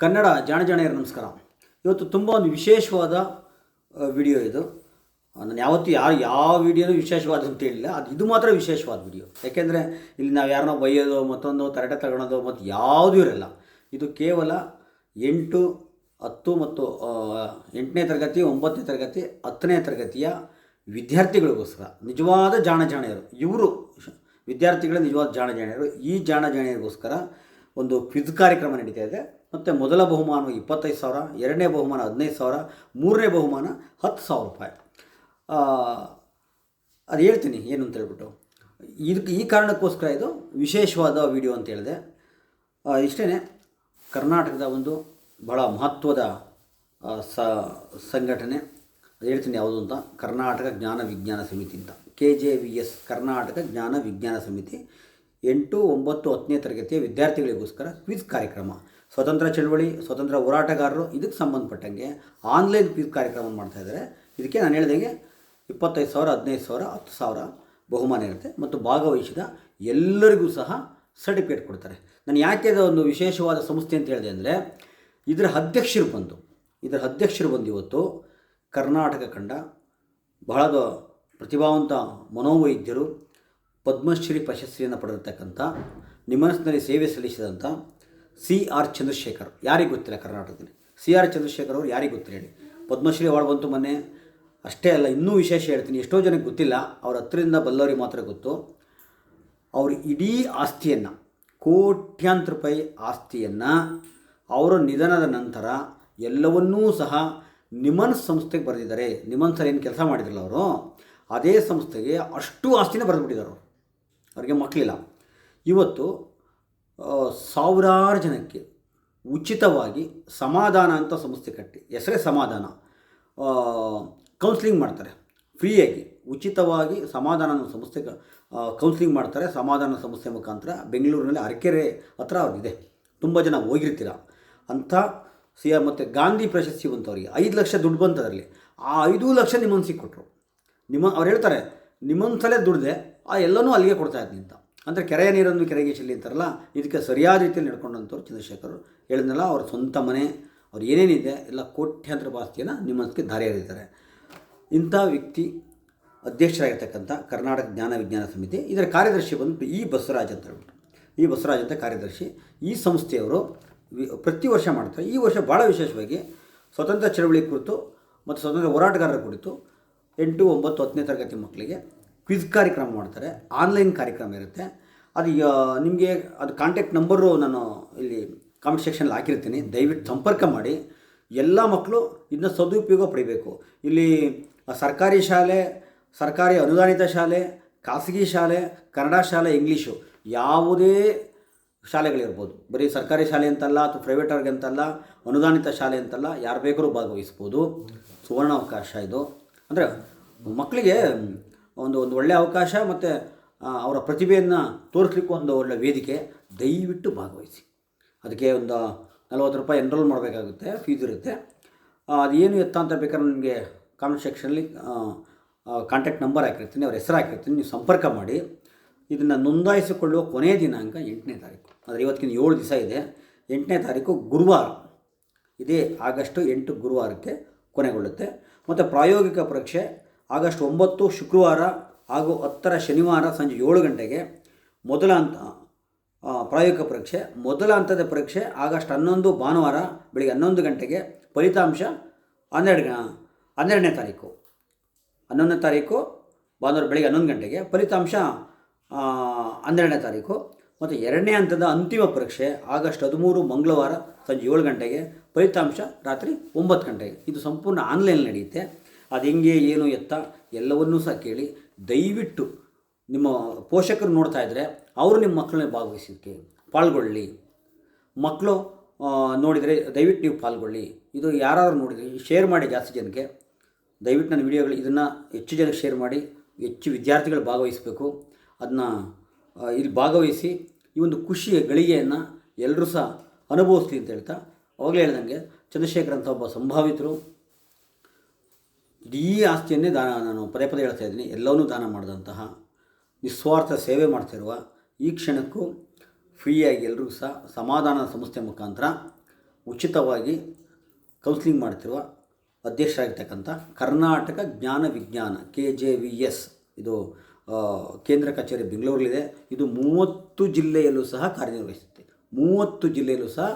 ಕನ್ನಡ ಜಾಣ ಜಾಣೆಯರ ನಮಸ್ಕಾರ. ಇವತ್ತು ತುಂಬ ಒಂದು ವಿಶೇಷವಾದ ವಿಡಿಯೋ ಇದು. ನಾನು ಯಾವತ್ತೂ ಯಾರು ಯಾವ ವಿಡಿಯೋನೂ ವಿಶೇಷವಾದ ಅಂತ ಹೇಳಿಲ್ಲ. ಅದು ಇದು ಮಾತ್ರ ವಿಶೇಷವಾದ ವಿಡಿಯೋ. ಯಾಕೆಂದರೆ ಇಲ್ಲಿ ನಾವು ಯಾರನ್ನೋ ಬೈಯೋದು, ಮತ್ತೊಂದು, ತರಟೆ ತಗೊಳೋದು, ಮತ್ತು ಯಾವುದೂ ಇರಲ್ಲ. ಇದು ಕೇವಲ ಎಂಟು, ಹತ್ತು ಮತ್ತು ಎಂಟನೇ ತರಗತಿ, ಒಂಬತ್ತನೇ ತರಗತಿ, ಹತ್ತನೇ ತರಗತಿಯ ವಿದ್ಯಾರ್ಥಿಗಳಿಗೋಸ್ಕರ ನಿಜವಾದ ಜಾಣ ಜಾಣೆಯರು. ಇವರು ವಿದ್ಯಾರ್ಥಿಗಳ ನಿಜವಾದ ಜಾಣ ಜಾಣೆಯರು. ಈ ಜಾಣ ಜಾಣೆಯರಿಗೋಸ್ಕರ ಒಂದು ಕ್ವಿಜ್ ಕಾರ್ಯಕ್ರಮ ನಡೀತಾ ಇದೆ. ಮತ್ತು ಮೊದಲ ಬಹುಮಾನ ಇಪ್ಪತ್ತೈದು ಸಾವಿರ, ಎರಡನೇ ಬಹುಮಾನ ಹದಿನೈದು ಸಾವಿರ, ಮೂರನೇ ಬಹುಮಾನ ಹತ್ತು ಸಾವಿರ ರೂಪಾಯಿ. ಅದು ಹೇಳ್ತೀನಿ ಏನು ಅಂತ ಹೇಳ್ಬಿಟ್ಟು. ಇದಕ್ಕೆ ಈ ಕಾರಣಕ್ಕೋಸ್ಕರ ಇದು ವಿಶೇಷವಾದ ವಿಡಿಯೋ ಅಂತ ಹೇಳಿದೆ. ಇಷ್ಟೇ ಕರ್ನಾಟಕದ ಒಂದು ಬಹಳ ಮಹತ್ವದ ಸ, ಸಂಘಟನೆ. ಹೇಳ್ತೀನಿ ಯಾವುದು ಅಂತ, ಕರ್ನಾಟಕ ಜ್ಞಾನ ವಿಜ್ಞಾನ ಸಮಿತಿ ಅಂತ. K J V S Karnataka ಜ್ಞಾನ ವಿಜ್ಞಾನ ಸಮಿತಿ. ಎಂಟು ಒಂಬತ್ತು ಹತ್ತನೇ ತರಗತಿಯ ವಿದ್ಯಾರ್ಥಿಗಳಿಗೋಸ್ಕರ ಕ್ವಿಜ್ ಕಾರ್ಯಕ್ರಮ. ಸ್ವತಂತ್ರ ಚಳವಳಿ, ಸ್ವತಂತ್ರ ಹೋರಾಟಗಾರರು, ಇದಕ್ಕೆ ಸಂಬಂಧಪಟ್ಟಂಗೆ ಆನ್ಲೈನ್ ಕ್ವಿಜ್ ಕಾರ್ಯಕ್ರಮವನ್ನು ಮಾಡ್ತಾ ಇದ್ದಾರೆ. ಇದಕ್ಕೆ ನಾನು ಹೇಳಿದಂಗೆ ಇಪ್ಪತ್ತೈದು ಸಾವಿರ, ಹದಿನೈದು ಸಾವಿರ, ಹತ್ತು ಸಾವಿರ ಬಹುಮಾನ ಇರುತ್ತೆ ಮತ್ತು ಭಾಗವಹಿಸಿದ ಎಲ್ಲರಿಗೂ ಸಹ ಸರ್ಟಿಫಿಕೇಟ್ ಕೊಡ್ತಾರೆ. ನಾನು ಯಾಕೆ ಒಂದು ವಿಶೇಷವಾದ ಸಂಸ್ಥೆ ಅಂತ ಹೇಳಿದೆ ಅಂದರೆ, ಇದರ ಅಧ್ಯಕ್ಷರು ಬಂದು, ಇದರ ಅಧ್ಯಕ್ಷರು ಬಂದು ಇವತ್ತು ಕರ್ನಾಟಕ ಕಂಡ ಬಹಳ ಪ್ರತಿಭಾವಂತ ಮನೋವೈದ್ಯರು, ಪದ್ಮಶ್ರೀ ಪ್ರಶಸ್ತಿಯನ್ನು ಪಡೆದಿರ್ತಕ್ಕಂಥ ನಿಮ್ಮನಸ್ಸಿನಲ್ಲಿ ಸೇವೆ ಸಲ್ಲಿಸಿದಂಥ ಸಿ ಆರ್ ಚಂದ್ರಶೇಖರ್. ಯಾರಿಗೆ ಗೊತ್ತಿಲ್ಲ ಕರ್ನಾಟಕದಲ್ಲಿ? ಸಿ ಆರ್ ಚಂದ್ರಶೇಖರ್ ಅವರು ಯಾರಿಗೆ ಗೊತ್ತಿಲ್ಲ ಹೇಳಿ? ಪದ್ಮಶ್ರೀ ಅವಾರ್ಡ್ ಬಂತು ಮೊನ್ನೆ. ಅಷ್ಟೇ ಅಲ್ಲ, ಇನ್ನೂ ವಿಶೇಷ ಹೇಳ್ತೀನಿ, ಎಷ್ಟೋ ಜನಕ್ಕೆ ಗೊತ್ತಿಲ್ಲ. ಅವ್ರ ಹತ್ತಿರದಿಂದ ಬಲ್ಲವರಿಗೆ ಮಾತ್ರ ಗೊತ್ತು. ಅವರು ಇಡೀ ಆಸ್ತಿಯನ್ನು, ಕೋಟ್ಯಾಂತರ ರೂಪಾಯಿ ಆಸ್ತಿಯನ್ನು ಅವರ ನಿಧನದ ನಂತರ ಎಲ್ಲವನ್ನೂ ಸಹ ನಿಮನ್ಸ್ ಸಂಸ್ಥೆಗೆ ಬರೆದಿದ್ದಾರೆ. ನಿಮನ್ ಸರ್ ಏನು ಕೆಲಸ ಮಾಡಿದ್ರಲ್ಲ ಅವರು? ಅದೇ ಸಂಸ್ಥೆಗೆ ಅಷ್ಟು ಆಸ್ತಿನ ಬರೆದುಬಿಟ್ಟಿದ್ದಾರೆ ಅವರು. ಅವ್ರಿಗೆ ಮಕ್ಕಳಿಲ್ಲ ಇವತ್ತು ಸಾವಿರಾರು ಜನಕ್ಕೆ ಉಚಿತವಾಗಿ ಸಮಾಧಾನ ಅಂತ ಸಂಸ್ಥೆ ಕಟ್ಟಿ, ಹೆಸರೇ ಸಮಾಧಾನ. ಕೌನ್ಸಿಲಿಂಗ್ ಮಾಡ್ತಾರೆ. ಫ್ರೀಯಾಗಿ ಉಚಿತವಾಗಿ ಸಮಾಧಾನ ಅನ್ನೋ ಸಂಸ್ಥೆ ಕೌನ್ಸಿಲಿಂಗ್ ಮಾಡ್ತಾರೆ. ಸಮಾಧಾನ ಸಂಸ್ಥೆ ಮುಖಾಂತರ ಬೆಂಗಳೂರಿನಲ್ಲಿ ಅರಕೆರೆ ಹತ್ರ ಅವ್ರಿಗಿದೆ. ತುಂಬ ಜನ ಹೋಗಿರ್ತೀರ. ಅಂಥ ಸಿ ಆರ್ ಮತ್ತು ಗಾಂಧಿ ಪ್ರಶಸ್ತಿ ಬಂತವರಿಗೆ. ಐದು ಲಕ್ಷ ದುಡ್ಡು ಬಂತು ಅದರಲ್ಲಿ. ಆ ಐದು ಲಕ್ಷ ನಿಮ್ಮನ್ನು ಸಿಕ್ಕೊಟ್ರು ನಿಮ್ಮ, ಅವ್ರು ಹೇಳ್ತಾರೆ ನಿಮ್ಮನ್ಸಲೇ ದುಡ್ದೆ, ಆ ಎಲ್ಲನೂ ಅಲ್ಲಿಗೆ ಕೊಡ್ತಾ ಇದ್ದೀನಿ ಅಂತ. ಅಂದರೆ ಕೆರೆಯ ನೀರನ್ನು ಕೆರೆಗೆ ಚೆಲ್ಲಿ ಅಂತಾರಲ್ಲ ಇದಕ್ಕೆ ಸರಿಯಾದ ರೀತಿಯಲ್ಲಿ ನಡ್ಕೊಂಡಂಥವ್ರು ಚಂದ್ರಶೇಖರರು ಹೇಳಿದ್ನಲ್ಲ, ಅವ್ರ ಸ್ವಂತ ಮನೆ, ಅವ್ರು ಏನೇನಿದೆ, ಎಲ್ಲ ಕೋಟ್ಯಾಂತರ ಆಸ್ತಿಯನ್ನು ನಿಮ್ಮನ್ಸಿಗೆ ದಾರಿ ಎರೆದಿದ್ದಾರೆ ಇಂಥ ವ್ಯಕ್ತಿ ಅಧ್ಯಕ್ಷರಾಗಿರ್ತಕ್ಕಂಥ ಕರ್ನಾಟಕ ಜ್ಞಾನ ವಿಜ್ಞಾನ ಸಮಿತಿ, ಇದರ ಕಾರ್ಯದರ್ಶಿ ಬಂದು ಇ ಬಸವರಾಜ್ ಅಂತ ಹೇಳ್ಬಿಟ್ಟು. ಇ ಬಸವರಾಜ್ ಅಂತ ಕಾರ್ಯದರ್ಶಿ, ಈ ಸಂಸ್ಥೆಯವರು ಪ್ರತಿ ವರ್ಷ ಮಾಡ್ತಾರೆ. ಈ ವರ್ಷ ಭಾಳ ವಿಶೇಷವಾಗಿ ಸ್ವತಂತ್ರ ಚಳವಳಿ ಕುರಿತು ಮತ್ತು ಸ್ವತಂತ್ರ ಹೋರಾಟಗಾರರ ಕುರಿತು ಎಂಟು ಒಂಬತ್ತು ಹತ್ತನೇ ತರಗತಿ ಮಕ್ಕಳಿಗೆ ಕ್ವಿಜ್ ಕಾರ್ಯಕ್ರಮ ಮಾಡ್ತಾರೆ. ಆನ್ಲೈನ್ ಕಾರ್ಯಕ್ರಮ ಇರುತ್ತೆ. ಅದು ನಿಮಗೆ ಅದು ಕಾಂಟ್ಯಾಕ್ಟ್ ನಂಬರು ನಾನು ಇಲ್ಲಿ ಕಾಮೆಂಟ್ ಸೆಕ್ಷನಲ್ಲಿ ಹಾಕಿರ್ತೀನಿ. ದಯವಿಟ್ಟು ಸಂಪರ್ಕ ಮಾಡಿ. ಎಲ್ಲ ಮಕ್ಕಳು ಇದನ್ನ ಸದುಪಯೋಗ ಪಡಿಬೇಕು. ಇಲ್ಲಿ ಸರ್ಕಾರಿ ಶಾಲೆ, ಸರ್ಕಾರಿ ಅನುದಾನಿತ ಶಾಲೆ, ಖಾಸಗಿ ಶಾಲೆ, ಕನ್ನಡ ಶಾಲೆ, ಇಂಗ್ಲೀಷು ಯಾವುದೇ ಶಾಲೆಗಳಿರ್ಬೋದು. ಬರೀ ಸರ್ಕಾರಿ ಶಾಲೆ ಅಂತಲ್ಲ ಅಥವಾ ಪ್ರೈವೇಟವ್ರಿಗೆ ಅಂತಲ್ಲ, ಅನುದಾನಿತ ಶಾಲೆ ಅಂತಲ್ಲ ಯಾರು ಬೇಕಾದ್ರೂ ಭಾಗವಹಿಸ್ಬೋದು. ಸುವರ್ಣ ಅವಕಾಶ ಇದು. ಅಂದರೆ ಮಕ್ಕಳಿಗೆ ಒಂದು ಒಂದು ಒಳ್ಳೆಯ ಅವಕಾಶ ಮತ್ತು ಅವರ ಪ್ರತಿಭೆಯನ್ನು ತೋರಿಸ್ಲಿಕ್ಕೆ ಒಂದು ಒಳ್ಳೆಯ ವೇದಿಕೆ, ದಯವಿಟ್ಟು ಭಾಗವಹಿಸಿ. ಅದಕ್ಕೆ ಒಂದು ನಲ್ವತ್ತು ರೂಪಾಯಿ ಎನ್ರೋಲ್ ಮಾಡಬೇಕಾಗುತ್ತೆ ಫೀಸ್ ಇರುತ್ತೆ. ಅದು ಅದೇನು ಎತ್ತ ಅಂತ ಬೇಕಾದ್ರೆ ನಿಮಗೆ ಕಾಮೆಂಟ್ ಸೆಕ್ಷನಲ್ಲಿ ಕಾಂಟ್ಯಾಕ್ಟ್ ನಂಬರ್ ಹಾಕಿರ್ತೀನಿ, ಅವ್ರ ಹೆಸರು ಹಾಕಿರ್ತೀನಿ, ನೀವು ಸಂಪರ್ಕ ಮಾಡಿ. ಇದನ್ನು ನೋಂದಾಯಿಸಿಕೊಳ್ಳುವ ಕೊನೆಯ ದಿನಾಂಕ ಎಂಟನೇ ತಾರೀಕು. ಅಂದರೆ ಇವತ್ತಿನ ಏಳು ದಿವಸ ಇದೆ. ಎಂಟನೇ ತಾರೀಕು ಗುರುವಾರ. ಇದೇ ಆಗಸ್ಟು ಎಂಟು ಗುರುವಾರಕ್ಕೆ ಕೊನೆಗೊಳ್ಳುತ್ತೆ. ಮತ್ತು ಪ್ರಾಯೋಗಿಕ ಪರೀಕ್ಷೆ ಆಗಸ್ಟ್ ಒಂಬತ್ತು ಶುಕ್ರವಾರ ಹಾಗೂ ಹತ್ತರ ಶನಿವಾರ ಸಂಜೆ ಏಳು ಗಂಟೆಗೆ ಮೊದಲ ಹಂತ ಪ್ರಾಯೋಗಿಕ ಪರೀಕ್ಷೆ. ಮೊದಲ ಹಂತದ ಪರೀಕ್ಷೆ ಆಗಸ್ಟ್ ಹನ್ನೊಂದು ಭಾನುವಾರ ಬೆಳಿಗ್ಗೆ ಹನ್ನೊಂದು ಗಂಟೆಗೆ. ಫಲಿತಾಂಶ ಹನ್ನೆರಡು ಹನ್ನೆರಡನೇ ತಾರೀಕು. ಹನ್ನೊಂದನೇ ತಾರೀಕು, ಭಾನುವಾರ ಬೆಳಿಗ್ಗೆ ಹನ್ನೊಂದು ಗಂಟೆಗೆ. ಫಲಿತಾಂಶ ಹನ್ನೆರಡನೇ ತಾರೀಕು. ಮತ್ತು ಎರಡನೇ ಹಂತದ ಅಂತಿಮ ಪರೀಕ್ಷೆ ಆಗಸ್ಟ್ ಹದಿಮೂರು ಮಂಗಳವಾರ ಸಂಜೆ ಏಳು ಗಂಟೆಗೆ. ಫಲಿತಾಂಶ ರಾತ್ರಿ ಒಂಬತ್ತು ಗಂಟೆಗೆ. ಇದು ಸಂಪೂರ್ಣ ಆನ್ಲೈನ್ ನಡೆಯುತ್ತೆ. ಅದು ಹೆಂಗೆ, ಏನು ಎತ್ತ, ಎಲ್ಲವನ್ನೂ ಸಹ ಕೇಳಿ ದಯವಿಟ್ಟು ನಿಮ್ಮ ಪೋಷಕರು ನೋಡ್ತಾ ಇದ್ದರೆ ಅವರು ನಿಮ್ಮ ಮಕ್ಕಳನ್ನ ಭಾಗವಹಿಸೋಕ್ಕೆ ಪಾಲ್ಗೊಳ್ಳಿ. ಮಕ್ಕಳು ನೋಡಿದರೆ ದಯವಿಟ್ಟು ನೀವು ಪಾಲ್ಗೊಳ್ಳಿ. ಇದು ಯಾರಾದ್ರು ನೋಡಿದ್ರಿ ಶೇರ್ ಮಾಡಿ ಜಾಸ್ತಿ ಜನಕ್ಕೆ. ದಯವಿಟ್ಟು ನನ್ನ ವಿಡಿಯೋಗಳು ಇದನ್ನು ಹೆಚ್ಚು ಜನಕ್ಕೆ ಶೇರ್ ಮಾಡಿ, ಹೆಚ್ಚು ವಿದ್ಯಾರ್ಥಿಗಳು ಭಾಗವಹಿಸಬೇಕು. ಅದನ್ನ ಇಲ್ಲಿ ಭಾಗವಹಿಸಿ, ಈ ಒಂದು ಖುಷಿಯ ಗಳಿಗೆಯನ್ನು ಎಲ್ಲರೂ ಸಹ ಅನುಭವಿಸ್ಲಿ ಅಂತ ಹೇಳ್ತಾ, ಅವಾಗಲೇ ಹೇಳ್ದಂಗೆ ಚಂದ್ರಶೇಖರ್ ಅಂತ ಒಬ್ಬ ಸಂಭಾವಿತರು ಇಡೀ ಆಸ್ತಿಯನ್ನೇ ದಾನ, ನಾನು ಪದೇ ಪದೇ ಹೇಳ್ತಾ ಇದ್ದೀನಿ, ಎಲ್ಲವನ್ನೂ ದಾನ ಮಾಡಿದಂತಹ ನಿಸ್ವಾರ್ಥ ಸೇವೆ ಮಾಡ್ತಿರುವ ಈ ಕ್ಷಣಕ್ಕೂ ಫ್ರೀಯಾಗಿ ಎಲ್ಲರಿಗೂ ಸಹ ಸಮಾಧಾನ ಸಂಸ್ಥೆ ಮುಖಾಂತರ ಉಚಿತವಾಗಿ ಕೌನ್ಸಿಲಿಂಗ್ ಮಾಡ್ತಿರುವ ಅಧ್ಯಕ್ಷರಾಗಿರ್ತಕ್ಕಂಥ ಕರ್ನಾಟಕ ಜ್ಞಾನ ವಿಜ್ಞಾನ ಕೆ ಜೆ ವಿ ಎಸ್ ಇದು ಕೇಂದ್ರ ಕಚೇರಿ ಬೆಂಗಳೂರಲ್ಲಿದೆ. ಇದು ಮೂವತ್ತು ಜಿಲ್ಲೆಯಲ್ಲೂ ಸಹ ಕಾರ್ಯನಿರ್ವಹಿಸುತ್ತೆ. ಮೂವತ್ತು ಜಿಲ್ಲೆಯಲ್ಲೂ ಸಹ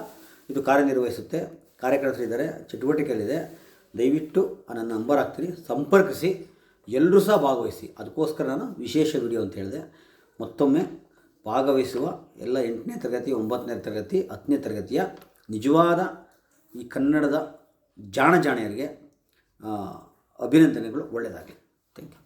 ಇದು ಕಾರ್ಯನಿರ್ವಹಿಸುತ್ತೆ. ಕಾರ್ಯಕರ್ತರಿದ್ದಾರೆ, ಚಟುವಟಿಕೆಗಳಿದೆ. ದಯವಿಟ್ಟು ನನ್ನ ನಂಬರ್ ಹಾಕ್ತೀನಿ. ಸಂಪರ್ಕಿಸಿ. ಎಲ್ಲರೂ ಸಹ ಭಾಗವಹಿಸಿ. ಅದಕ್ಕೋಸ್ಕರ ನಾನು ವಿಶೇಷ ವಿಡಿಯೋ ಅಂತ ಹೇಳಿದೆ. ಮತ್ತೊಮ್ಮೆ ಭಾಗವಹಿಸುವ ಎಲ್ಲ ಎಂಟನೇ ತರಗತಿ, ಒಂಬತ್ತನೇ ತರಗತಿ, ಹತ್ತನೇ ತರಗತಿಯ ನಿಜವಾದ ಈ ಕನ್ನಡದ ಜಾಣ ಜಾಣಿಯರಿಗೆ ಅಭಿನಂದನೆಗಳು ಒಳ್ಳೆಯದಾಗಲಿ ಥ್ಯಾಂಕ್ ಯು